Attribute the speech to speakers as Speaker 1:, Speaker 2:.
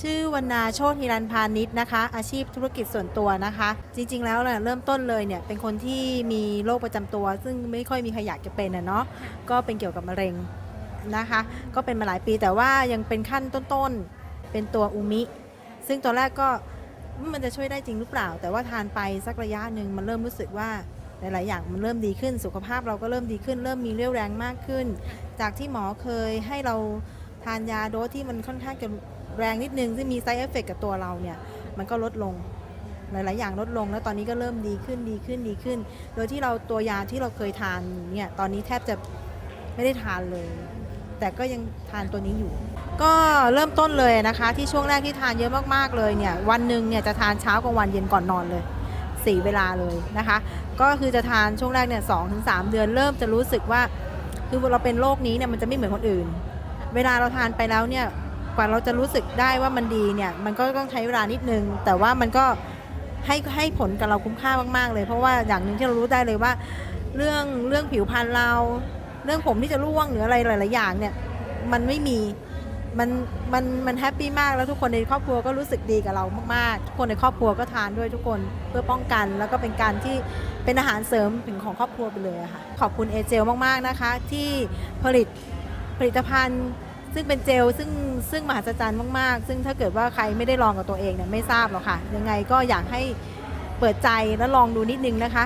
Speaker 1: ชื่อวรรณาโชติฮิรันพาณิชย์นะคะ อาชีพธุรกิจส่วนตัวนะคะ จริง ๆ แล้วเนี่ยเริ่มต้นเลยเนี่ยเป็นคนที่มีโรคประจำตัว ซึ่งไม่ค่อยมีใครอยากจะเป็นอะเนาะก็เป็นเกี่ยวกับมะเร็งนะคะ ก็เป็นมาหลายปีแต่ว่ายังเป็นขั้นต้นๆเป็นตัวอูมิ ซึ่งตอนแรกก็มันจะช่วยได้จริงหรือเปล่า แต่ว่าทานไปสักระยะหนึ่งมันเริ่มรู้สึกว่าหลาย ๆ อย่างมันเริ่มดีขึ้นสุขภาพเราก็เริ่มดีขึ้น เริ่มมีเรี่ยวแรงมากขึ้น จากที่หมอเคยให้เราทานยาโดสที่มันค่อนข้างจะ แรงนิดนึงซึ่มีไซเอฟเฟกกับตัวเราเนี่ย มันก็ลดลงหลาย ๆ อย่างลดลงแล้วตอนนี้ก็เริ่มดีขึ้นดีขึ้นดีขึ้น โดยที่เราตัวยาที่เราเคยทานเนี่ยตอนนี้แทบจะไม่ได้ทานเลย แต่ก็ยังทานตัวนี้อยู่ ก็เริ่มต้นเลยนะคะ ที่ช่วงแรกที่ทานเยอะมากๆเลยเนี่ยวันหนึ่งเนี่ยจะทานเช้ากลางวันเย็นก่อนนอนเลยสี่เวลาเลยนะคะ ก็คือจะทานช่วงแรกเนี่ยสองถึงสามเดือนเริ่มจะรู้สึกว่า คือเราเป็นโรคนี้เนี่ยมันจะไม่เหมือนคนอื่น เวลาเราทานไปแล้วเนี่ย กว่าเราจะรู้สึกได้ว่ามันดีเนี่ย มันก็ต้องใช้เวลานิดนึง แต่ว่ามันก็ให้ให้ผลกับเราคุ้มค่ามากๆเลย เพราะว่าอย่างหนึ่งที่เรารู้ได้เลยว่า เรื่องเรื่องผิวพรรณเรา เรื่องผมที่จะร่วงหรืออะไรหลาย ๆ อย่างเนี่ย มันไม่มีมันมันมันแฮปปี้มากแล้วทุกคนในครอบครัวก็รู้สึกดีกับเรามากๆทุกคนในครอบครัวก็ทานด้วยทุกคนเพื่อป้องกัน แล้วก็เป็นการที่เป็นอาหารเสริมถึงของครอบครัวไปเลยค่ะขอบคุณเอเจลมากๆนะคะ ที่ผลิตผลิตภัณฑ์ ซึ่งเป็นเจลซึ่งซึ่งมหัศจรรย์มากๆ ซึ่งถ้าเกิดว่าใครไม่ได้ลองกับตัวเองเนี่ยไม่ทราบหรอกค่ะ ยังไงก็อยากให้เปิดใจและลองดูนิดนึงนะคะ